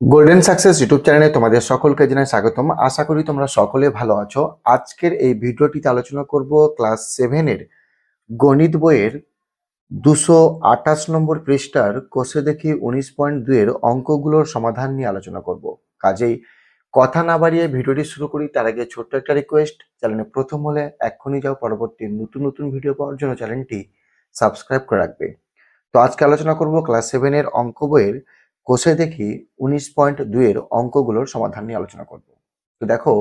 Golden success YouTube চ্যানেলে তোমাদের সকলকে জানাই স্বাগতম। আশা করি তোমরা সকলে ভালো আছো। আজকের এই ভিডিওটিতে আলোচনা করব ক্লাস সেভেনের গণিত বইয়ের দুশো আঠাশ নম্বর পৃষ্ঠার কোষে দেখি উনিশ পয়েন্ট দুইয়ের অঙ্কগুলোর সমাধান নিয়ে আলোচনা করব। কাজেই কথা না বাড়িয়ে ভিডিওটি শুরু করি, তার আগে ছোট্ট একটা রিকোয়েস্ট চ্যানেলে প্রথম হলে এক্ষুনি যাও, পরবর্তী নতুন নতুন ভিডিও পাওয়ার জন্য চ্যানেলটি সাবস্ক্রাইব করে রাখবে। তো আজকে আলোচনা করব ক্লাস সেভেনের অঙ্ক বইয়ের কোষে দেখি উনিশ পয়েন্ট দুইয়ের অঙ্কগুলোর সমাধান নিয়ে আলোচনা করব। তো দেখো,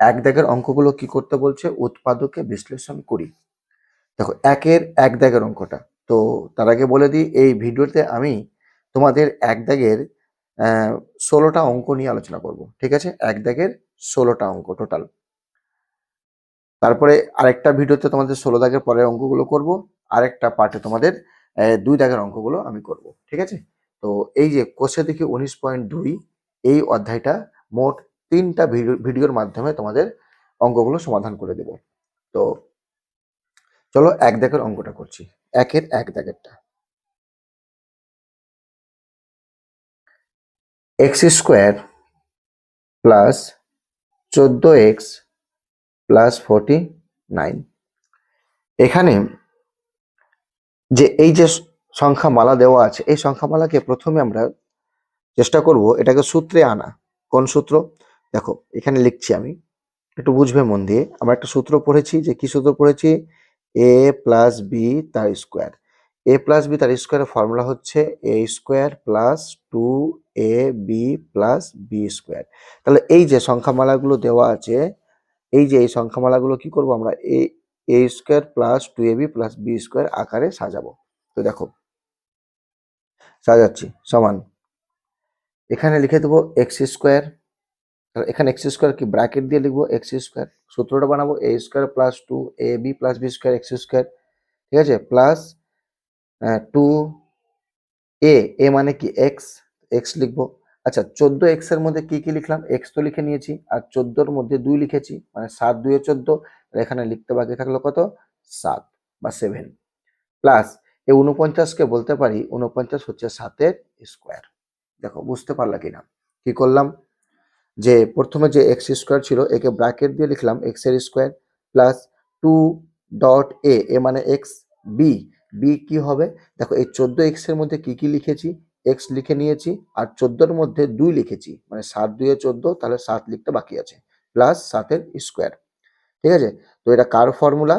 এক দাগের অঙ্কগুলো কি করতে বলছে? উৎপাদকে বিশ্লেষণ করি। দেখো, একের এক দাগের অঙ্কটা। তো তার আগে বলে দিই, এই ভিডিওতে আমি তোমাদের এক দাগের ষোলোটা অঙ্ক নিয়ে আলোচনা করব, ঠিক আছে? এক দাগের ষোলোটা অঙ্ক টোটাল তারপরে আরেকটা ভিডিওতে তোমাদের ষোলো দাগের পরের অঙ্কগুলো করব, আরেকটা পার্টে তোমাদের দুই দাগের অঙ্কগুলো আমি করব, ঠিক আছে? তো এই যে কোষে দেখি উনিশ পয়েন্ট দুই, এই অধ্যায়টা মোট তিনটা ভিডিও, ভিডিওর মাধ্যমে তোমাদের অঙ্কগুলো সমাধান করে দেব। তো চলো এক দাগের অঙ্কটা করছি। একের এক দাগেরটা এক্স স্কোয়ার প্লাস চোদ্দ এক্স প্লাস ফোরটি নাইন। এখানে যে এই যে সংখ্যা মালা দেওয়া আছে। এই সংখ্যা মালাকে প্রথমে আমরা চেষ্টা করব এটাকে সূত্রে আনা। কোন সূত্র? দেখো, এখানে লিখছি আমি। একটু বুঝবে মন দিয়ে। আমরা একটা সূত্র পড়েছি যে কি সূত্র পড়েছি? এ প্লাস বি তার স্কোয়ার এ প্লাস বি তার স্কোয়ারের ফর্মুলা হচ্ছে A square plus two A B plus B square তাহলে এই যে সংখ্যামালাগুলো দেওয়া আছে, এই যে এই সংখ্যামালাগুলো কি করব আমরা? A A square plus two A B plus B square আকারে সাজাবো। তো দেখো সাজাচ্ছি, সমান। এখানে লিখে দেবো এক্স স্কোয়ার এখানে এক্স স্কোয়ার কি ব্র্যাকেট দিয়ে লিখব? এক্স স্কোয়ার সূত্রটা বানাবো A square plus two A B plus B square X square ঠিক আছে? প্লাস টু এ এ মানে কি এক্স এক্স লিখব। আচ্ছা চোদ্দ এক্সের মধ্যে কি কি লিখলাম? এক্স তো লিখে নিয়েছি, আর চোদ্দোর মধ্যে দুই লিখেছি মানে সাত দুয়ে চোদ্দ এখানে লিখতে বাকি থাকল কত? সাত বা সেভেন প্লাস এই উনপঞ্চাশকে বলতে পারি উনপঞ্চাশ হচ্ছে সাতের স্কোয়ার। দেখো, বুঝতে পারলা কিনা? কি করলাম? যে প্রথমে যে এক্স স্কোয়ার ছিল, একে ব্র্যাকেট দিয়ে লিখলাম এক্সের square plus two dot A A মানে এক্স বি। বি কি হবে? দেখো, এই চোদ্দ এক্সের মধ্যে কি কি লিখেছি? এক্স লিখে নিয়েছি আর চোদ্দোর মধ্যে দুই লিখেছি। মানে সাত দুয়ে চোদ্দ, তাহলে সাত লিখতে বাকি আছে, প্লাস সাতের স্কোয়ার। ঠিক আছে? তো এটা কার formula?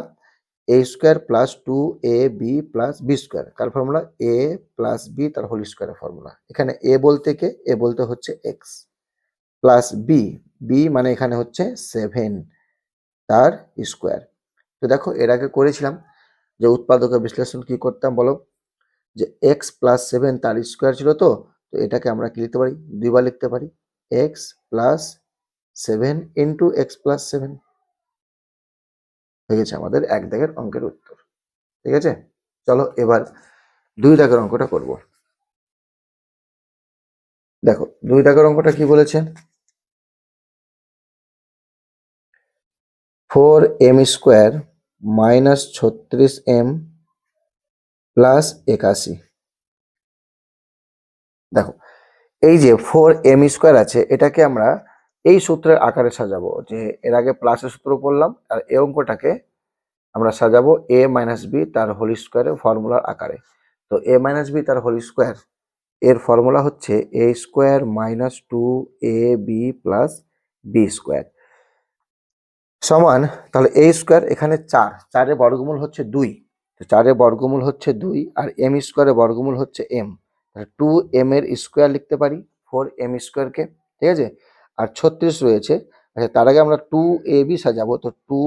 A square plus two A B plus B square car formula A plus B তার হোল স্কোয়ারের ফর্মুলা এখানে এ বলতে কে? এ বলতে হচ্ছে এক্স প্লাস বি বি মানে এখানে হচ্ছে সেভেন তার স্কোয়ার তো দেখো, এর আগে করেছিলাম যে উৎপাদকের বিশ্লেষণ কি করতাম বলো? যে এক্স প্লাস সেভেন তার স্কোয়ার ছিল তো তো এটাকে আমরা কি লিখতে পারি? দুইবার লিখতে পারি। X plus seven into X plus seven হয়ে গেছে আমাদের এক দাগের অঙ্কের উত্তর। ঠিক আছে? চলো এবার দুই দাগের অঙ্কটা করব। দেখো, দুই দাগের অঙ্কটা কি বলেছে? ফোর এম স্কোয়ার মাইনাস ছত্রিশ এম প্লাস একাশি। দেখো, এই যে ফোর এম স্কোয়ার আছে, এটাকে আমরা এই সূত্রের আকারে সাজাবো, যে এর আগে প্লাসের সূত্র পড়লাম, আর এই অঙ্কটাকে আমরা সাজাবো এ মাইনাস বি তার হোল স্কোয়ারের ফর্মুলার আকারে। তো এ মাইনাস বি তার হোল স্কোয়ার এর ফর্মুলা হচ্ছে A square minus two A B plus B square সমান, তাহলে এ স্কোয়ার এখানে চার চারের বর্গমূল হচ্ছে দুই, তো চারের বর্গমূল হচ্ছে দুই, আর এম স্কোয়ারের বর্গমূল হচ্ছে এম টু এম এর স্কোয়ার লিখতে পারি ফোর এম স্কোয়ারকে ঠিক আছে? আর ছত্রিশ রয়েছে। আচ্ছা তার আগে আমরা টু এ বি সাজাবো। তো টু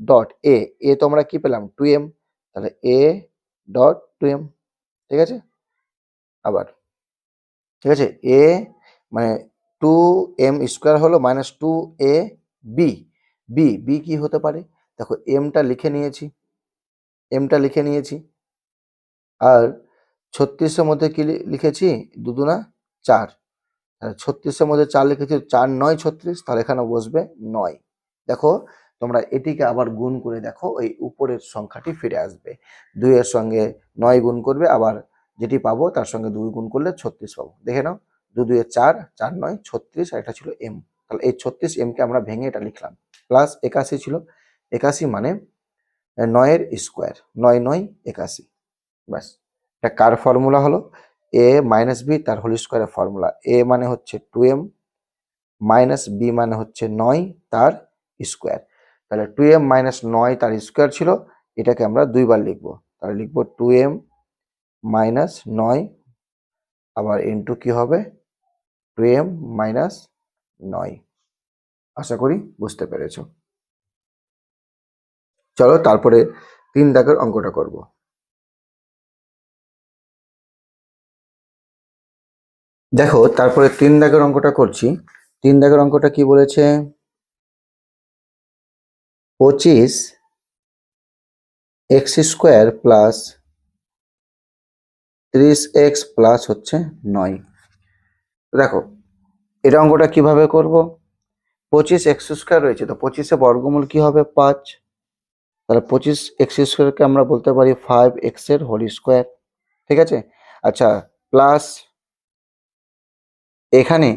ডট এ এ তো আমরা কি পেলাম? টু এম তাহলে এ ডট টু এম ঠিক আছে? আবার। ঠিক আছে? এ মানে টু এম স্কোয়ার হলো minus two A B B B কি হতে পারে? দেখো এমটা লিখে নিয়েছি। এমটা লিখে নিয়েছি। আর ছত্রিশের মধ্যে কি লিখেছি? দুদুনা চার। ছত্রিশের মধ্যে চার লিখেছি, চার নয় ছত্রিশ, তাহলে এখানে বসবে নয়। দেখো, তোমরা এটিকে আবার গুণ করে দেখো ওই উপরের সংখ্যাটি ফিরে আসবে। দুইয়ের সঙ্গে নয় গুণ করবে, আবার যেটি পাবো তার সঙ্গে দুই গুণ করলে ছত্রিশ পাবো। দেখে নাও, দু দুয়ে চার চার নয়, ছত্রিশ, আর এটা ছিল এম। তাহলে এই ছত্রিশ এমকে আমরা ভেঙে এটা লিখলাম। প্লাস একাশি ছিল। একাশি মানে নয়ের স্কোয়ার, নয় নয় একাশি। ব্যাস, এটা কার ফর্মুলা হলো? এ মাইনাস বি তার হোল স্কোয়ারের ফর্মুলা এ মানে হচ্ছে টু এম মাইনাস বি মানে হচ্ছে নয় তার স্কোয়ার তাহলে টু এম মাইনাস নয় তার স্কোয়ার ছিল, এটাকে আমরা দুইবার লিখব। তাহলে লিখব টু এম মাইনাস নয় আবার ইন্টু কি হবে? টু এম মাইনাস নয় আশা করি বুঝতে পেরেছ। চলো তারপরে তিন দাগের অঙ্কটা করব। দেখো, তারপরে তিন দাগের অঙ্কটা করছি। তিন দাগের অঙ্কটা কি বলেছে? পঁচিশ এক্স স্কোয়ার প্লাস ত্রিশ এক্স প্লাস হচ্ছে নয়। দেখো, এটা অঙ্কটা কীভাবে করব? পঁচিশ এক্স স্কোয়ার রয়েছে, তো পঁচিশে বর্গমূল কি হবে? পাঁচ। তাহলে পঁচিশ এক্স স্কোয়ারকে আমরা বলতে পারি ফাইভ এক্সের হোল স্কোয়ার ঠিক আছে? আচ্ছা প্লাস এখানে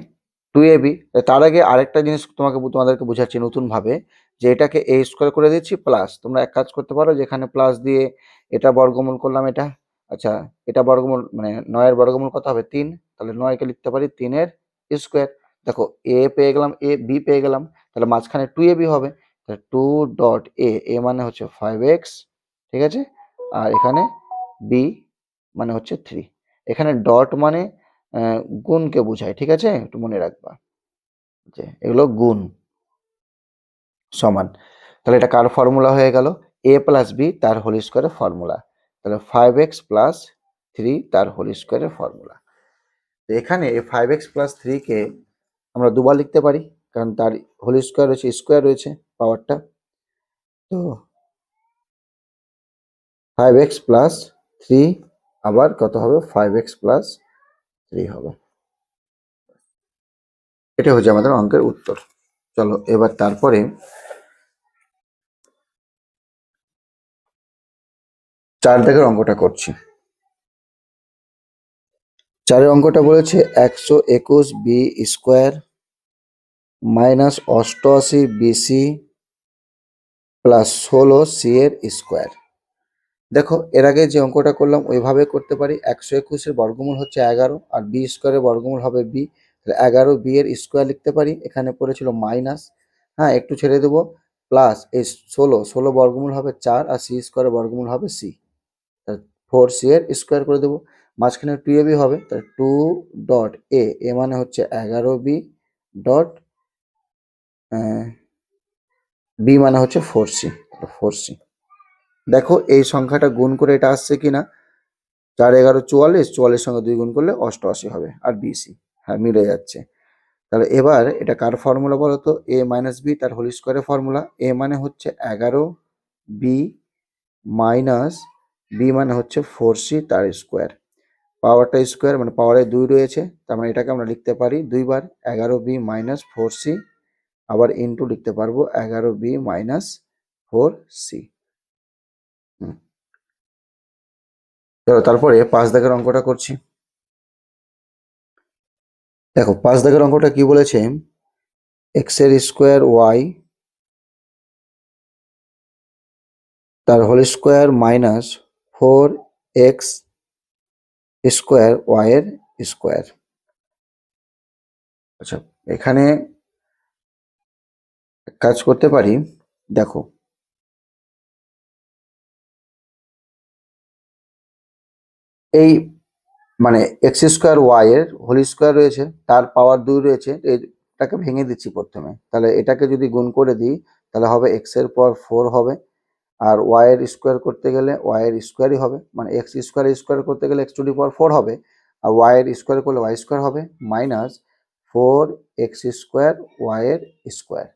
টু এ বি তার আগে আরেকটা জিনিস তোমাকে তোমাদেরকে বোঝাচ্ছি নতুনভাবে, যে এটাকে এ স্কোয়ার করে দিচ্ছি প্লাস তোমরা এক কাজ করতে পারো, যেখানে প্লাস দিয়ে এটা বর্গমূল করলাম এটা আচ্ছা এটা বর্গমূল মানে নয়ের বর্গমূল কত হবে? তিন। তাহলে নয়কে লিখতে পারি তিনের স্কোয়ার দেখো এ পেয়ে গেলাম এ বি পেয়ে গেলাম, তাহলে মাঝখানে টু এ বি হবে। তাহলে টু ডট এ এ মানে হচ্ছে ফাইভ এক্স ঠিক আছে? আর এখানে বি মানে হচ্ছে থ্রি এখানে ডট মানে গুণকে বোঝায় ঠিক আছে? একটু মনে রাখবা যে এগুলো গুণ সমান। তাহলে এটা কার ফর্মুলা হয়ে গেল? এ প্লাস বি তার হোল স্কোয়ারের ফর্মুলা। তাহলে ফাইভ এক্স প্লাস থ্রি তার হোল স্কোয়ারের ফর্মুলা। এখানে এই ফাইভ এক্স প্লাস থ্রিকে আমরা দুবার লিখতে পারি, কারণ তার হোল স্কোয়ার রয়েছে স্কোয়ার রয়েছে পাওয়ারটা তো ফাইভ এক্স প্লাস থ্রি আবার কত হবে? ফাইভ এক্স প্লাস থ্রি হবে। এটা হচ্ছে আমাদের অঙ্কের উত্তর। চলো, এবার তারপরে চার দাগের অঙ্কটা করছি। চারের অঙ্কটা বলেছে একশো একুশ বি স্কোয়ার মাইনাস অষ্টআশি বিসি প্লাস ষোলো সি এর স্কোয়ার দেখো, এর আগে যে অঙ্কটা করলাম, ওইভাবে করতে পারি। একশো একুশের বর্গমূল হচ্ছে এগারো, আর বি স্কোয়ারের বর্গমূল হবে বি। এগারো বি এর স্কোয়ার লিখতে পারি, এখানে পড়েছিল মাইনাস। হ্যাঁ একটু ছেড়ে দেবো। প্লাস এই ষোলো ষোলো বর্গমূল হবে চার, আর সি স্কোয়ারের বর্গমূল হবে সি। ফোর সি এর স্কোয়ার করে দেবো। মাঝখানে টু এ বি হবে, তাহলে টু ডট এ এ মানে হচ্ছে এগারো বি ডট বি মানে হচ্ছে ফোর সি ফোর সি। দেখো এই সংখ্যাটা গুণ করে এটা আসছে কিনা? চার এগারো চুয়াল্লিশ চুয়াল্লিশ সঙ্গে দুই গুণ করলে অষ্টআশি হবে আর বিসি হ্যাঁ মিলে যাচ্ছে। তাহলে এবার এটা কার ফর্মুলা বলো তো? এ মাইনাস বি তার হোল স্কোয়ারের ফর্মুলা। এ মানে হচ্ছে এগারো বি মাইনাস বি মানে হচ্ছে ফোর সি তার স্কোয়ার পাওয়ারটা স্কোয়ার মানে পাওয়ারে দুই রয়েছে, তার মানে এটাকে আমরা লিখতে পারি দুইবার, এগারো বি মাইনাস ফোর সি আবার ইন্টু লিখতে পারব এগারো বি মাইনাস ফোর সি চলো তারপরে পাঁচ দাগের অঙ্কটা করছি। দেখো, পাঁচ দাগের অঙ্কটা কি বলেছে? এক্সের স্কোয়ার ওয়াই তার whole square minus four X square Y এর স্কোয়ার। আচ্ছা এখানে কাজ করতে পারি। দেখো এই মানে এক্স স্কোয়ার ওয়াই এর হোল স্কোয়ার রয়েছে, তার পাওয়ার দুই রয়েছে, এটাকে ভেঙে দিচ্ছি প্রথমে। তাহলে এটাকে যদি গুণ করে দিই, তাহলে হবে এক্সের পর ফোর হবে। আর ওয়াই এর স্কোয়ার করতে গেলে ওয়াই এর স্কোয়ারই হবে। মানে এক্স স্কোয়ার স্কোয়ার করতে গেলে X to the power four হবে। আর ওয়াই এর স্কোয়ার করলে ওয়াই স্কোয়ার হবে minus four X square Y এর স্কোয়ার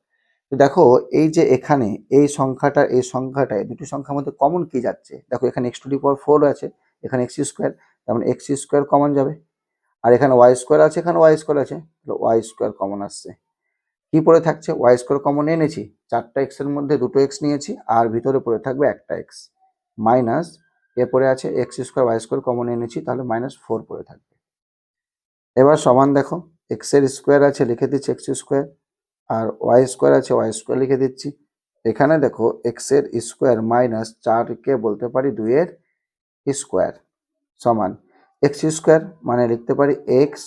তো দেখো, এই যে এখানে এই সংখ্যাটা, এই সংখ্যাটায় দুটি সংখ্যার মধ্যে কমন কি যাচ্ছে? দেখো, এখানে X to the power four আছে। এখানে এক্স স্কোয়ার তার মানে এক্স স্কোয়ার কমন যাবে। আর এখানে ওয়াই স্কোয়ার আছে, এখানে ওয়াই স্কোয়ার আছে ওয়াই স্কোয়ার কমন আসছে। কি পড়ে থাকছে? ওয়াই স্কোয়ার কমন এনেছি, চারটা এক্সের মধ্যে দুটো এক্স নিয়েছি, আর ভিতরে পড়ে থাকবে একটা এক্স মাইনাস এরপরে আছে X square Y square common এনেছি, তাহলে মাইনাস ফোর পড়ে থাকবে। এবার সমান দেখো এক্সের স্কোয়ার আছে, লিখে দিচ্ছি এক্স স্কোয়ার আর ওয়াই স্কোয়ার আছে ওয়াই স্কোয়ার লিখে দিচ্ছি। এখানে দেখো এক্সের স্কোয়ার মাইনাস চারকে বলতে পারি দুইয়ের স্কোয়ার সমান এক্স স্কোয়ার মানে লিখতে পারি এক্স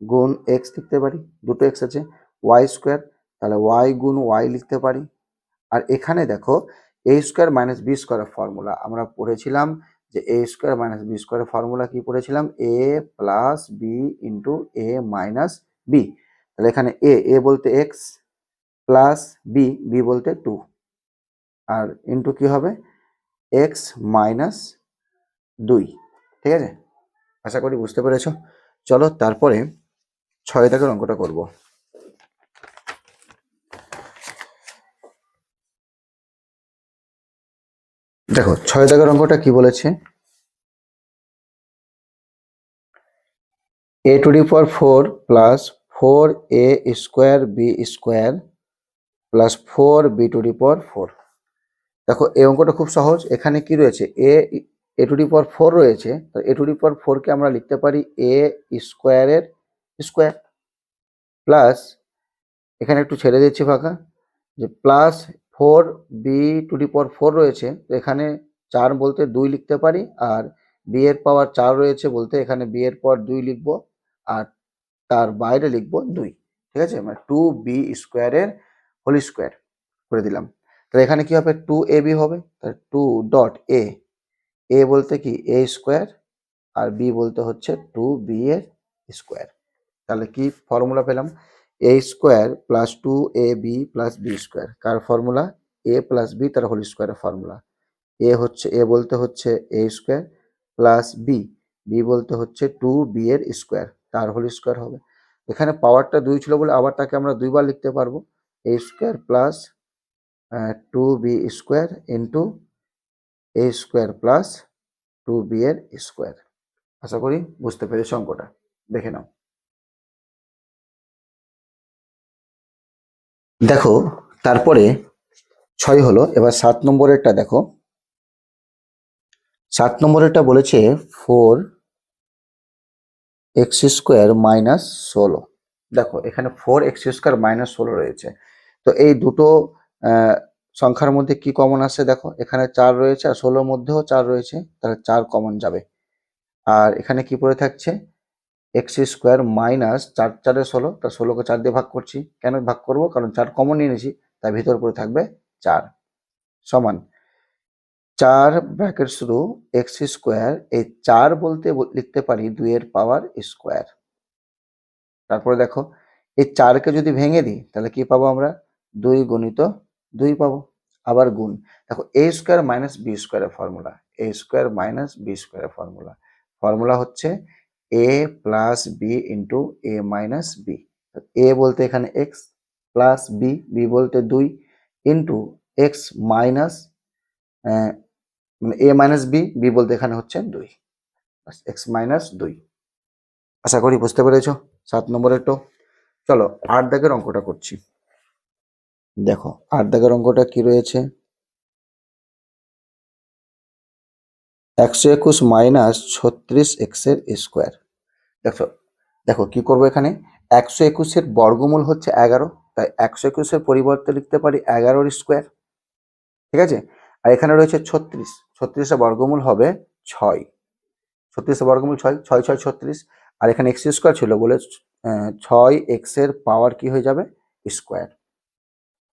গুণ এক্স লিখতে পারি, দুটো এক্স আছে ওয়াই স্কোয়ার, তাহলে ওয়াই গুণ ওয়াই লিখতে পারি। আর এখানে দেখো এ স্কোয়ার মাইনাস বি স্কোয়ারের ফর্মুলা আমরা পড়েছিলাম যে এ স্কোয়ার মাইনাস বি স্কোয়ারের ফর্মুলা কি পড়েছিলাম? A plus B into A minus B তাহলে এখানে এ এ বলতে এক্স প্লাস বি বি বলতে টু আর ইন্টু কি হবে? এক্স মাইনাস দুই, ঠিক আছে? আশা করি বুঝতে পেরেছ। চলো তারপরে ছয় দাগের অঙ্কটা করব। দেখো, ছয় দাগের অঙ্কটা কি বলেছে? A to the power four plus four A square B square plus four B to the power four দেখো, এই অঙ্কটা খুব সহজ। এখানে কি রয়েছে? A A to the power four রয়েছে, তো এ টু ডি পাওয়ার ফোরকে আমরা লিখতে পারি এ স্কোয়ারের স্কোয়ার প্লাস এখানে একটু ছেড়ে দিচ্ছি ফাঁকা, যে plus four B to the power four রয়েছে, তো এখানে চার বলতে দুই লিখতে পারি, আর বি এর পাওয়ার চার রয়েছে বলতে এখানে বি এর পাওয়ার দুই লিখব, আর তার বাইরে লিখব দুই, ঠিক আছে? মানে টু বি স্কোয়ারের হোল স্কোয়ার করে দিলাম। তাহলে এখানে কি হবে? টু এ বি হবে, তাহলে টু ডট এ এ বলতে কি এ স্কোয়ার আর বি বলতে হচ্ছে টু বি এর স্কোয়ার তাহলে কি ফর্মুলা পেলাম? A square plus two A B plus B square car formula A plus B তার হোল স্কোয়ারের ফর্মুলা এ হচ্ছে এ বলতে হচ্ছে A square plus B B বলতে হচ্ছে টু বি এর স্কোয়ার তার হোল স্কোয়ার হবে। এখানে পাওয়ারটা দুই ছিল বলে আবার তাকে আমরা দুইবার লিখতে পারব। A square plus two B square into A square plus two B এর স্কোয়ার আশা করি বুঝতে পেরেছি অঙ্কটা। দেখে নাও। দেখো, তারপরে ছয় হলো, এবার সাত নম্বরেরটা দেখো। সাত নম্বরেরটা বলেছে ফোর এক্স স্কোয়ার মাইনাস ষোলো। দেখো, এখানে ফোর এক্স স্কোয়ার মাইনাস ষোলো রয়েছে। তো এই দুটো সংখ্যার মধ্যে কি কমন আসে দেখো? এখানে চার রয়েছে আর ষোলোর মধ্যেও চার রয়েছে, তাহলে চার কমন যাবে। আর এখানে কি পড়ে থাকছে? এক্স স্কোয়ার মাইনাস চার, চারে ষোলো, তা ষোলোকে চার দিয়ে ভাগ করছি। কেন ভাগ করব? কারণ চার কমন নিয়ে নিয়েছি, তার ভিতর পড়ে থাকবে চার। সমান চার ব্র্যাকেট শুরু এক্স স্কোয়ার এই চার বলতে লিখতে পারি দুইয়ের পাওয়ার স্কোয়ার তারপরে দেখো, এই চারকে যদি ভেঙে দিই, তাহলে কি পাবো আমরা? দুই গণিত দুই পাবো, আবার গুণ। দেখো এ স্কোয়ার মাইনাস বি স্কোয়ারের formula A square minus B স্কোয়ারের ফর্মুলা ফর্মুলা হচ্ছে A plus B into A minus B A বলতে এখানে এক্স প্লাস বি বি বলতে দুই ইন্টু এক্স মাইনাস মানে এ মাইনাস বি বি বলতে এখানে হচ্ছে দুই। এক্স মাইনাস দুই। আশা করি বুঝতে পেরেছ, সাত নম্বরের তো চলো, আট দাগের অঙ্কটা করছি। দেখো আট দাগের অঙ্কটা কি রয়েছে? একশো একুশ মাইনাস ছত্রিশ এক্সের স্কোয়ার। দেখো দেখো কি করব এখানে? একশো একুশের বর্গমূল হচ্ছে এগারো, তাই একশো একুশের পরিবর্তে লিখতে পারি এগারোর স্কোয়ার। ঠিক আছে? আর এখানে রয়েছে ছত্রিশ, ছত্রিশের বর্গমূল হবে ছয়। ছত্রিশের বর্গমূল ছয় ছয় ছয়, ছত্রিশ। আর এখানে এক্স স্কোয়ার ছিল বলে ছয় এক্সের পাওয়ার কি হয়ে যাবে? স্কোয়ার।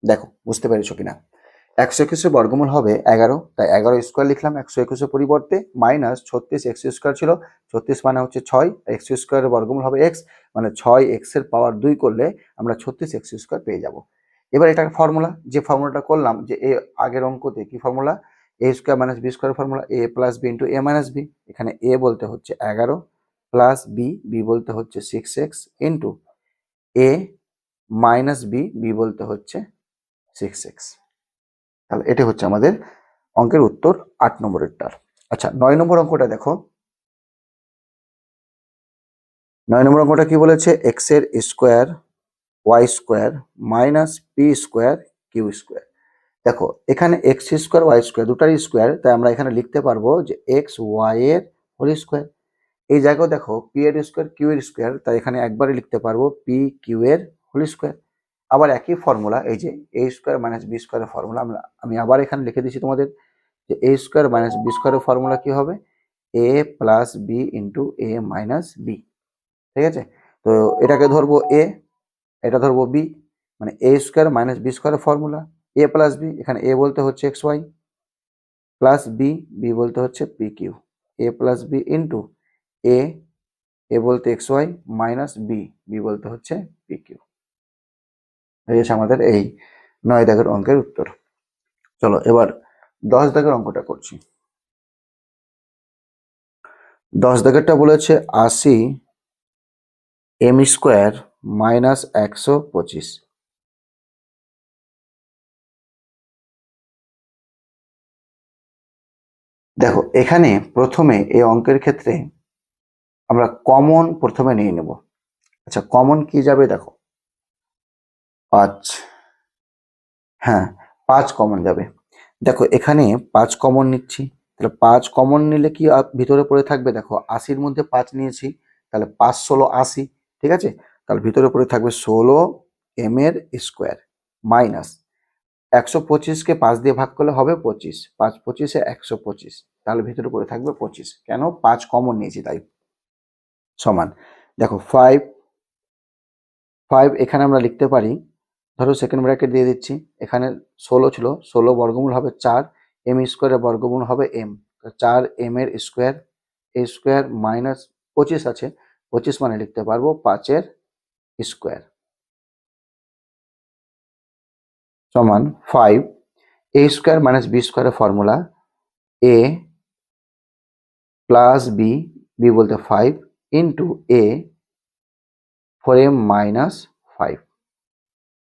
দেখো, বুঝতে পেরেছ কিনা? একশো একুশের বর্গমূল হবে এগারো, তাই এগারো স্কোয়ার লিখলাম একশো একুশের পরিবর্তে মাইনাস ছত্রিশ এক্স স্কোয়ার ছিল, ছত্রিশ মানে হচ্ছে ছয় এক্স স্কোয়ারের বর্গমূল হবে এক্স মানে ছয় এক্সের পাওয়ার দুই করলে আমরা ছত্রিশ এক্স স্কোয়ার পেয়ে যাব। এবার এটা ফর্মুলা, যে ফর্মুলাটা করলাম, যে এ আগের অঙ্কতে কি formula? A square minus B square formula, A plus B into A minus B, এখানে এ বলতে হচ্ছে এগারো, প্লাস বি বি বলতে হচ্ছে six X into A minus B B বলতে হচ্ছে সিক্স এক্স তাহলে এটা হচ্ছে আমাদের অঙ্কের উত্তর আট নম্বরেরটার। আচ্ছা নয় নম্বর অঙ্কটা দেখো। নয় নম্বর অঙ্কটা কি বলেছে? এক্সের square Y square minus P square Q square দেখো, এখানে এক্স স্কোয়ার ওয়াই স্কোয়ার দুটার স্কোয়ার তাই আমরা এখানে লিখতে পারব যে এক্স ওয়াই এর হোল স্কোয়ার এই জায়গাও দেখো পি এর স্কোয়ার কিউ এর স্কোয়ার তাই এখানে একবারে লিখতে পারব পি কিউ এর হোল স্কোয়ার আবার একই ফর্মুলা এই যে এ স্কোয়ার মাইনাস বি স্কোয়ারের ফর্মুলা আমরা, আমি আবার এখানে লিখে দিচ্ছি তোমাদের যে এ স্কোয়ার মাইনাস বি স্কোয়ারের ফর্মুলা কী হবে? A plus B into A minus B ঠিক আছে? তো এটাকে ধরবো এ এটা ধরবো বি মানে এ স্কোয়ার মাইনাস বি স্কোয়ারের ফর্মুলা এ প্লাস বি এখানে এ বলতে হচ্ছে X Y plus B B বলতে হচ্ছে P Q A plus B into A A বলতে X Y minus B B বলতে হচ্ছে পি কিউ এই হচ্ছে আমাদের এই নয় দাগের অঙ্কের উত্তর। চলো, এবার দশ দাগের অঙ্কটা করছি। দশ দাগেরটা বলেছে আশি এম স্কোয়ার মাইনাস একশো পঁচিশ। দেখো, এখানে প্রথমে এই অঙ্কের ক্ষেত্রে আমরা কমন প্রথমে নিয়ে নেব। আচ্ছা কমন কি যাবে দেখো? পাঁচ। হ্যাঁ পাঁচ কমন যাবে। দেখো, এখানে পাঁচ কমন নিচ্ছি। তাহলে পাঁচ কমন নিলে কি ভিতরে পড়ে থাকবে? দেখো, আশির মধ্যে পাঁচ নিয়েছি। তাহলে পাঁচ ষোলো আশি, ঠিক আছে? তাহলে ভিতরে পড়ে থাকবে ষোলো এম এর স্কোয়ার মাইনাস একশো পঁচিশকে পাঁচ দিয়ে ভাগ করলে হবে পঁচিশ। পাঁচ পঁচিশে একশো পঁচিশ। তাহলে ভিতরে পড়ে থাকবে পঁচিশ। কেন? পাঁচ কমন নিয়েছি তাই। সমান। দেখো ফাইভ ফাইভ এখানে আমরা লিখতে পারি ধরো সেকেন্ড ব্র্যাকেট দিয়ে দিচ্ছি। এখানে ষোলো ছিল, ষোলো বর্গমূল হবে চার এম স্কোয়ারের বর্গমূল হবে এম চার এম এর স্কোয়ার এ স্কোয়ার মাইনাস পঁচিশ আছে, পঁচিশ মানে লিখতে পারব পাঁচের স্কোয়ার সমান five A square minus B স্কোয়ারের formula A plus B B বলতে five into A four M minus five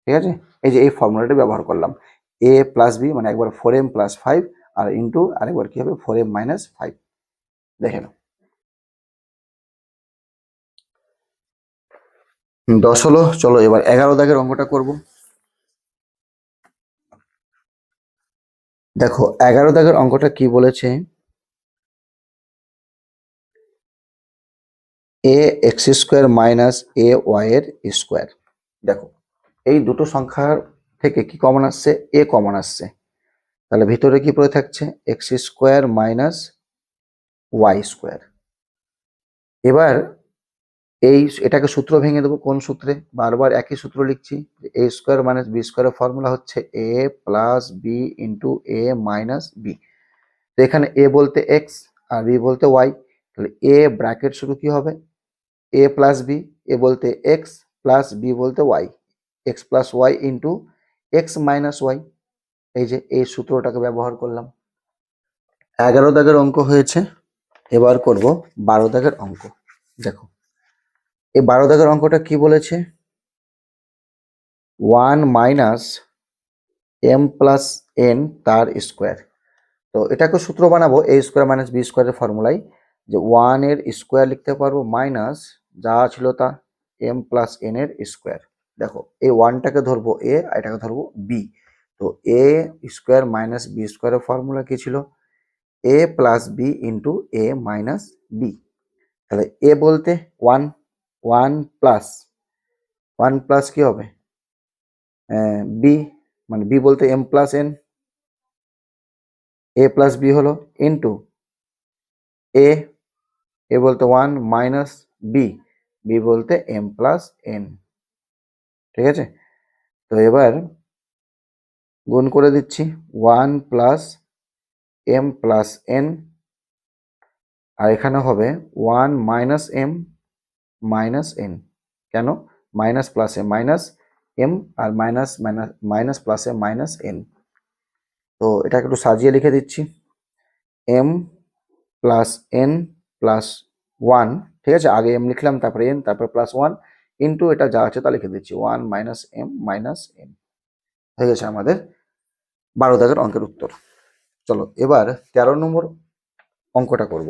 ঠিক আছে? এই যে এই ফর্মুলাটা ব্যবহার করলাম। এ প্লাস বি মানে একবার ফোর এম প্লাস ফাইভ আর ইন্টু আরেকবার কি হবে? ফোর এম মাইনাস ফাইভ দেখে নাও। দশ হলো, চলো এবার এগারো দাগের অঙ্কটা করব। দেখো, এগারো দাগের অঙ্কটা কি বলেছে? A x square minus a y এর স্কোয়ার দেখো এই দুটো সংখ্যার থেকে কি কমন আসছে? এ কমন আসছে। তাহলে ভিতরে কি পড়ে থাকছে? X square minus y square এবার এই এটাকে সূত্র ভেঙে দেবো কোন সূত্রে? বারবার একই সূত্র লিখছি। এ স্কোয়ার মাইনাস বি স্কোয়ারের ফর্মুলা হচ্ছে a plus b into a minus b তো এখানে এ বলতে এক্স আর বি বলতে ওয়াই তাহলে এ ব্র্যাকেট শুরু কি হবে? এ প্লাস বি এ বলতে এক্স প্লাস বি বলতে y x plus y into x minus y এই যে এই সূত্রটাকে ব্যবহার করলাম। এগারো দাগের অঙ্ক হয়েছে, এবার করব বারো দাগের অঙ্ক। দেখো, এই বারো দাগের অঙ্কটা কি বলেছে? One minus m plus n তার স্কোয়ার তো এটাকে সূত্র বানাবো এ স্কোয়ার মাইনাস বি স্কোয়ারের ফর্মুলায় যে ওয়ানের স্কোয়ার লিখতে পারব মাইনাস যা ছিল তা এম প্লাস এন এর স্কোয়ার দেখো এই ওয়ানটাকে ধরবো এ এটাকে ধরবো বি তো এ স্কোয়ার মাইনাস বি স্কোয়ারের ফর্মুলা কী ছিল? A plus b into a minus b তাহলে এ বলতে one one plus one plus কী হবে? বি মানে বি বলতে m plus n a plus b হলো ইন্টু এ এ বলতে ওয়ান মাইনাস বি বি বলতে এম প্লাস এন ঠিক আছে? তো এবার গুণ করে দিচ্ছি one plus m plus n. আর এখানে হবে one minus m minus n. কেন? মাইনাস প্লাসে মাইনাস এম আর মাইনাস মাইনাস মাইনাস প্লাসে মাইনাস এন। তো এটাকে একটু সাজিয়ে লিখে দিচ্ছি। M plus n plus one. ঠিক আছে? আগে এম লিখলাম, তারপরে এন, তারপর প্লাস ওয়ান। ইন্টু এটা যা আছে তা লিখে দিচ্ছি one minus m minus n হয়ে গেছে আমাদের বারো দাগের অঙ্কের উত্তর। চলো, এবার তেরো নম্বর অঙ্কটা করব।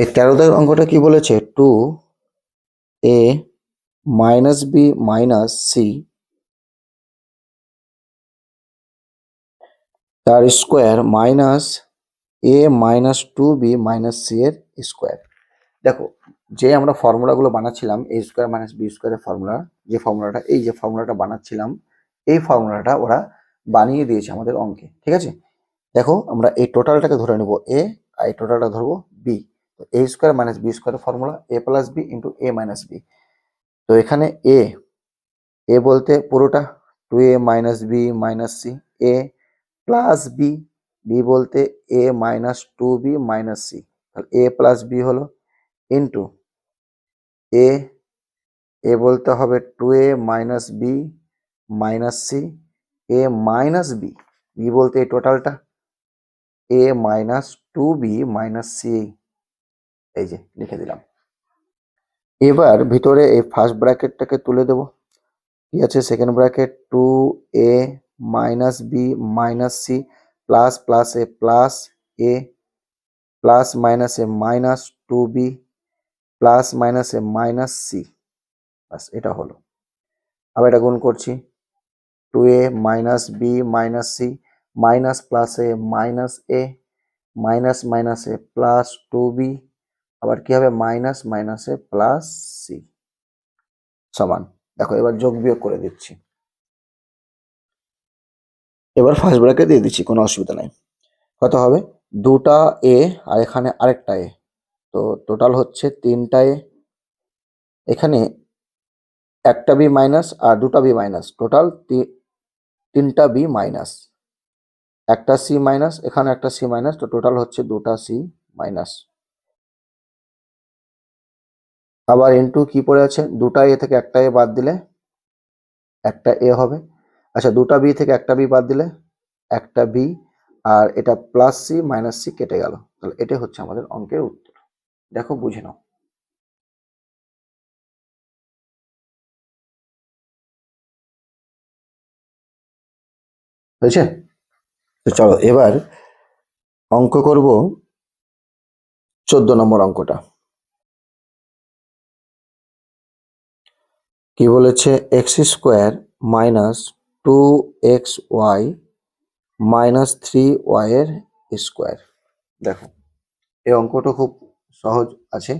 এই তেরো দাগের অঙ্কটা কি বলেছে? Two a minus b minus c তার square minus a minus two b minus c এর স্কোয়ার দেখো, যে আমরা ফর্মুলাগুলো বানাচ্ছিলাম এ স্কোয়ার মাইনাস বি স্কোয়ারের ফর্মুলা, যে ফর্মুলাটা, এই যে ফর্মুলাটা বানাচ্ছিলাম, এই ফর্মুলাটা ওরা বানিয়ে দিয়েছে আমাদের অঙ্কে, ঠিক আছে? দেখো, আমরা এই টোটালটাকে ধরে নেব এ আর এই টোটালটা ধরবো বি তো এ স্কোয়ার মাইনাস বি স্কোয়ারের formula a plus b into a minus b তো এখানে এ এ বলতে পুরোটা two a minus b minus c a plus b b বলতে a minus two b minus c. তাহলে এ প্লাস বি হলো into এ এ বলতে হবে two a minus b minus c. A minus b b বলতে এই টোটালটা। A minus two b minus c, এই যে লিখে দিলাম। এবার ভিতরে এই ফার্স্ট ব্র্যাকেটটাকে তুলে দেব। কি আছে? Second bracket two a minus b minus c plus plus a plus a plus minus a minus two b plus minus a minus c বাস এটা হলো। আবার এটা গুণ করছি। Two a minus b minus c minus plus a minus a minus minus a plus two b আবার কি হবে? Minus minus a plus c সমান। দেখো, এবার যোগ বিয়োগ করে দিচ্ছি। এবার ফার্স্ট ব্র্যাকেট দিয়ে দিচ্ছি, কোনো অসুবিধা নাই। কত হবে? দুটা এ আর এখানে আরেকটা এ তো টোটাল হচ্ছে তিনটা এ এখানে একটা বি মাইনাস আর দুটা বি মাইনাস টোটাল তিনটা বি মাইনাস একটা সি মাইনাস এখানে একটা সি মাইনাস তো টোটাল হচ্ছে দুটা সি মাইনাস আবার ইনটু কি পড়ে আছে? দুটা এ থেকে একটা এ বাদ দিলে একটা এ হবে। আচ্ছা দুটা বি থেকে একটা বি বাদ দিলে, একটা বি আর এটা প্লাস সি মাইনাস সি কেটে গেল। তাহলে এটা হচ্ছে আমাদের অঙ্কের উত্তর। দেখো, বুঝে নাও। হয়েছে? তো চলো, এবার অঙ্ক করব চোদ্দ নম্বর অঙ্কটা। কি বলেছে? X square minus two x y minus three y এর স্কোয়ার দেখো, এই অঙ্কটা খুব সহজ আছে।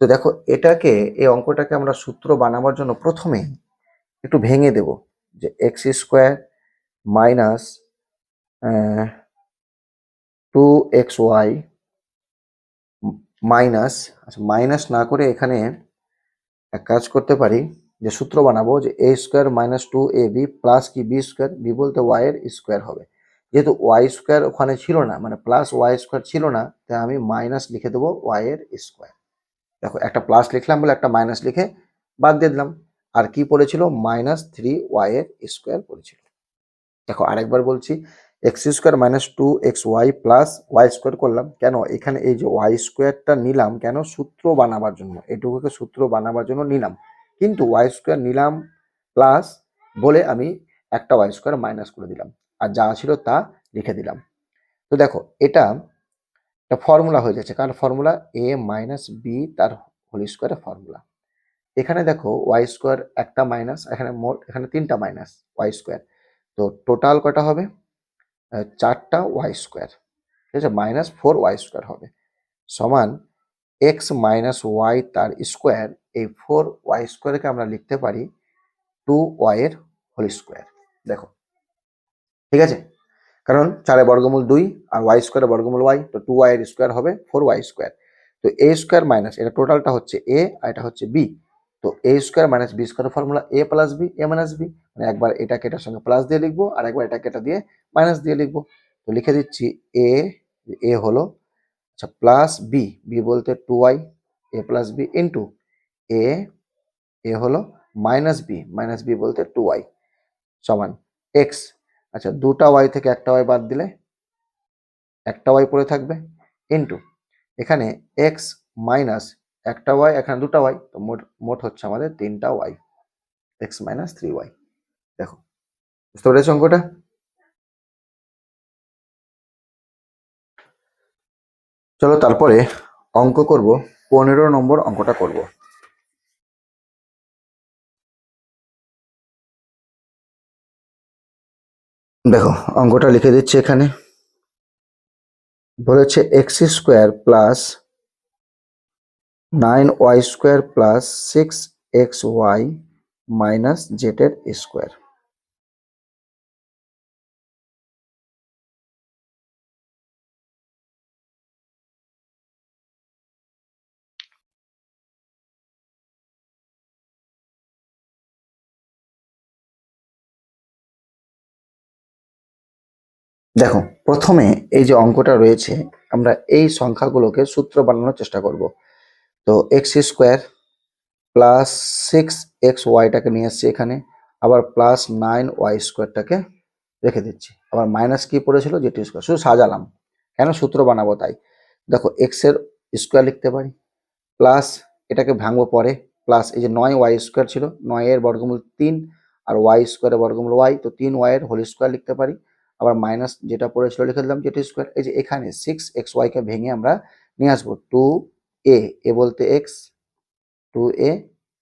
তো দেখো, এটাকে, এই অঙ্কটাকে আমরা সূত্র বানাবার জন্য প্রথমে একটু ভেঙে দেব যে x square minus two x y minus আচ্ছা মাইনাস না করে এখানে এক কাজ করতে পারি। যে সূত্র বানাবো যে a square minus two a b plus কি বি স্কোয়ার বি বলতে ওয়াই এর স্কোয়ার হবে। যেহেতু ওয়াই স্কোয়ার ওখানে ছিল না মানে প্লাস ওয়াই স্কোয়ার ছিল না তাই আমি মাইনাস লিখে দেবো ওয়াই এর স্কোয়ার দেখো, একটা প্লাস লিখলাম বলে একটা মাইনাস লিখে বাদ দিয়ে দিলাম। আর কি পড়েছিল? মাইনাস থ্রি ওয়াই এর স্কোয়ার পড়েছিল। দেখো, আরেকবার বলছি x square minus two x y plus y square করলাম। কেন? এখানে এই যে ওয়াই স্কোয়ারটা নিলাম, কেন? সূত্র বানাবার জন্য। এটুকুকে সূত্র বানাবার জন্য নিলাম। কিন্তু ওয়াই স্কোয়ার নিলাম প্লাস বলে আমি একটা ওয়াই স্কোয়ার মাইনাস করে দিলাম। আর যা ছিল তা লিখে দিলাম। তো দেখো, এটা একটা ফর্মুলা হয়ে যাচ্ছে। কারণ ফর্মুলা এ মাইনাস বি তার হোল স্কোয়ারের ফর্মুলা এখানে দেখো ওয়াই স্কোয়ার একটা মাইনাস এখানে মোট, এখানে তিনটা মাইনাস ওয়াই স্কোয়ার তো টোটাল কটা হবে? চারটা ওয়াই স্কোয়ার ঠিক আছে? মাইনাস ফোর ওয়াই স্কোয়ার হবে। সমান এক্স মাইনাস ওয়াই তার স্কোয়ার এই ফোর ওয়াই স্কোয়ারকে আমরা লিখতে পারি টু ওয়াই এর হোল স্কোয়ার দেখো, ঠিক আছে? কারণ চারে বর্গমূল দুই আর ওয়াই স্কোয়ারের বর্গমূল ওয়াই তো টু ওয়াই এর স্কোয়ার হবে ফোর ওয়াই স্কোয়ার তো এ স্কোয়ার মাইনাস এটা টোটালটা হচ্ছে এ আর এটা হচ্ছে বি তো a square minus b square formula a plus b a minus b মানে একবার এটাকে এটার সঙ্গে প্লাস দিয়ে লিখব, আর একবার এটাকে এটা দিয়ে মাইনাস দিয়ে লিখব। তো লিখে দিচ্ছি এ এ হলো আচ্ছা প্লাস বি বি বলতে two y a plus b into a a হলো মাইনাস বি মাইনাস বি বলতে টু ওয়াই সমান এক্স আচ্ছা দুটা ওয়াই থেকে একটা ওয়াই বাদ দিলে একটা ওয়াই পড়ে থাকবে ইন্টু এখানে এক্স মাইনাস একটা ওয়াই এখানে দুটা ওয়াই তো মোট মোট হচ্ছে আমাদের তিনটা y x minus three y দেখো, বুঝতে পেরেছ অঙ্কটা? চলো তারপরে অঙ্ক করব, পনেরো নম্বর অঙ্কটা করব। দেখো, অঙ্কটা লিখে দিচ্ছি এখানে। বলেছে x square plus nine y square plus six x y minus z এর স্কোয়ার দেখো, প্রথমে এই যে অঙ্কটা রয়েছে, আমরা এই সংখ্যাগুলোকে সূত্র বানানোর চেষ্টা করব। তো x square plus six x ওয়াইটাকে নিয়ে এসছি এখানে, আবার প্লাস নাইন ওয়াই স্কোয়ারটাকে রেখে দিচ্ছি। আবার মাইনাস কি পড়েছিল? যেটি স্কোয়ার। শুধু সাজালাম। কেন সূত্র বানাবো তাই? দেখো এক্সের স্কোয়ার লিখতে পারি। প্লাস এটাকে ভাঙবো পরে। প্লাস এই যে নয় ওয়াই স্কোয়ার ছিল নয় এর বর্গমূল তিন, আর ওয়াই স্কোয়ারের বর্গমূল ওয়াই, তো তিন ওয়াইয়ের হোল স্কোয়ার লিখতে পারি। আবার মাইনাস যেটা পড়েছিল লিখে দিলাম যেটি স্কোয়ার এই যে এখানে সিক্স এক্স ওয়াইকে ভেঙে আমরা নিয়ে আসব টু এ এ বলতে x two a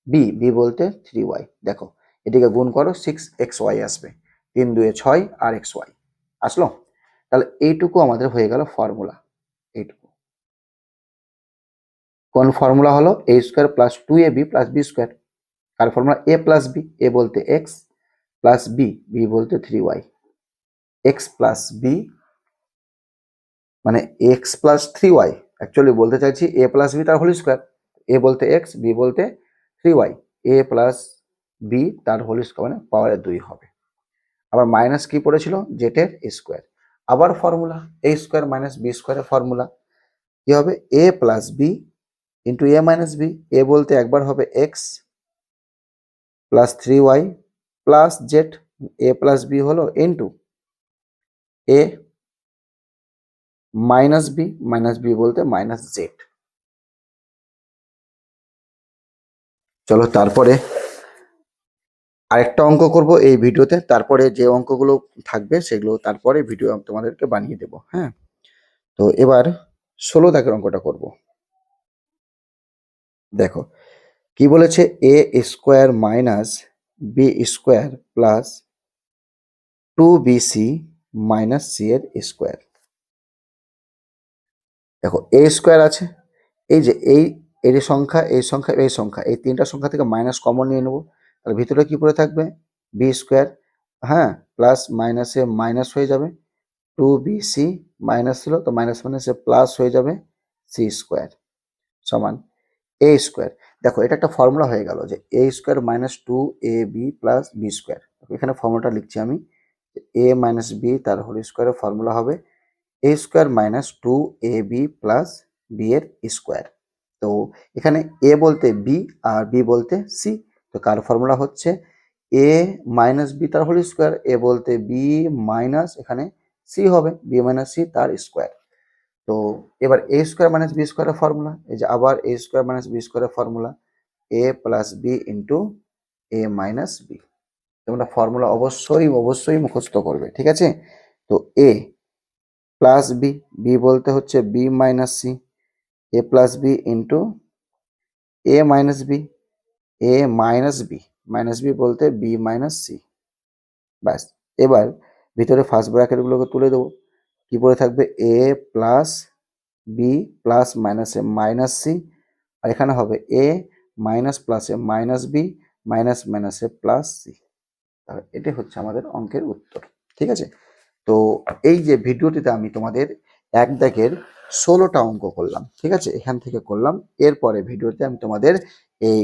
b b বলতে থ্রি ওয়াই দেখো এটিকে গুণ করো সিক্স এক্স ওয়াই আসবে, তিন দুয়ে ছয় আর এক্স ওয়াই আসলো? তাহলে এইটুকু আমাদের হয়ে গেল ফর্মুলা এইটুকু। কোন ফর্মুলা হলো? A square plus two a b plus b square car formula a plus b a বলতে এক্স প্লাস বি বি বলতে three y x plus b মানে x plus three y actually বলতে চাইছি a plus B তার whole square এ বলতে x B বলতে three y a plus b তার whole square মানে পাওয়ারের দুই হবে। আবার মাইনাস কি পড়েছিল? জেটের স্কোয়ার আবার formula a square minus b স্কোয়ারের ফর্মুলা কি হবে? A plus b into a minus b a বলতে একবার হবে x plus three y plus z a plus b হলো into a minus b minus b বলতে মাইনাস জেড চলো তারপরে আরেকটা অঙ্ক করব এই ভিডিওতে। তারপরে যে অঙ্কগুলো থাকবে সেগুলো তারপরে ভিডিও তোমাদেরকে বানিয়ে দেব হ্যাঁ? তো এবার ষোলো দাগের অঙ্কটা করব। দেখো, কি বলেছে? A square minus b square plus two b c minus c এর স্কোয়ার দেখো এ স্কোয়ার আছে, এই যে এই এর সংখ্যা, এই সংখ্যা এই সংখ্যা, এই তিনটা সংখ্যা থেকে মাইনাস কমন নিয়ে নেব। তাহলে ভিতরে কি পড়ে থাকবে? বি স্কোয়ার হ্যাঁ প্লাস মাইনাসে মাইনাস হয়ে যাবে। টু বি সি মাইনাস ছিল, তো মাইনাস মাইনাসে প্লাস হয়ে যাবে সি স্কোয়ার সমান এ স্কোয়ার দেখো, এটা একটা ফর্মুলা হয়ে গেল যে a square minus two a b plus b square এখানে ফর্মুলাটা লিখছি আমি। এ মাইনাস বি তার হোল স্কোয়ারের ফর্মুলা হবে a square minus two a b plus b এর স্কোয়ার তো এখানে এ বলতে বি আর বি বলতে সি তো কার ফর্মুলা হচ্ছে এ মাইনাস বি তার হোল স্কোয়ার এ বলতে বি মাইনাস এখানে সি হবে বি মাইনাস সি তার স্কোয়ার তো এবার এ স্কোয়ার মাইনাস বি স্কোয়ারের ফর্মুলা এই যে আবার এ স্কোয়ার মাইনাস বি স্কোয়ারের formula a plus b into a minus b তোমরা ফর্মুলা অবশ্যই অবশ্যই মুখস্থ করবে, ঠিক আছে? তো এ প্লাস বি বি বলতে হচ্ছে b minus c a plus b into a minus b a minus b minus b বলতে বি মাইনাস সি ব্যাস। এবার ভিতরে ফার্স্ট ব্র্যাকেটগুলোকে তুলে দেবো, কি পড়ে থাকবে? এ প্লাস বি প্লাস মাইনাসে মাইনাস সি আর এখানে হবে এ মাইনাস প্লাসে মাইনাস বি মাইনাস মাইনাসে প্লাস সি তাহলে এটাই হচ্ছে আমাদের অঙ্কের উত্তর, ঠিক আছে? তো এই যে ভিডিওটিতে আমি তোমাদের এক দাগের ষোলোটা অঙ্ক করলাম, ঠিক আছে? এখান থেকে করলাম, এরপরে ভিডিওতে আমি তোমাদের এই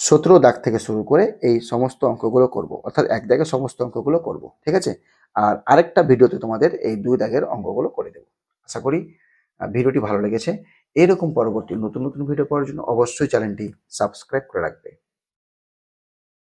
সতেরো দাগ থেকে শুরু করে এই সমস্ত অঙ্কগুলো করব, অর্থাৎ এক দাগের সমস্ত অঙ্কগুলো করব, ঠিক আছে? আর আরেকটা ভিডিওতে তোমাদের এই দুই দাগের অঙ্কগুলো করে দেবো, আশা করি ভিডিওটি ভালো লেগেছে। এরকম পরবর্তী নতুন নতুন ভিডিও পাওয়ার জন্য অবশ্যই চ্যানেলটি সাবস্ক্রাইব করে রাখবে।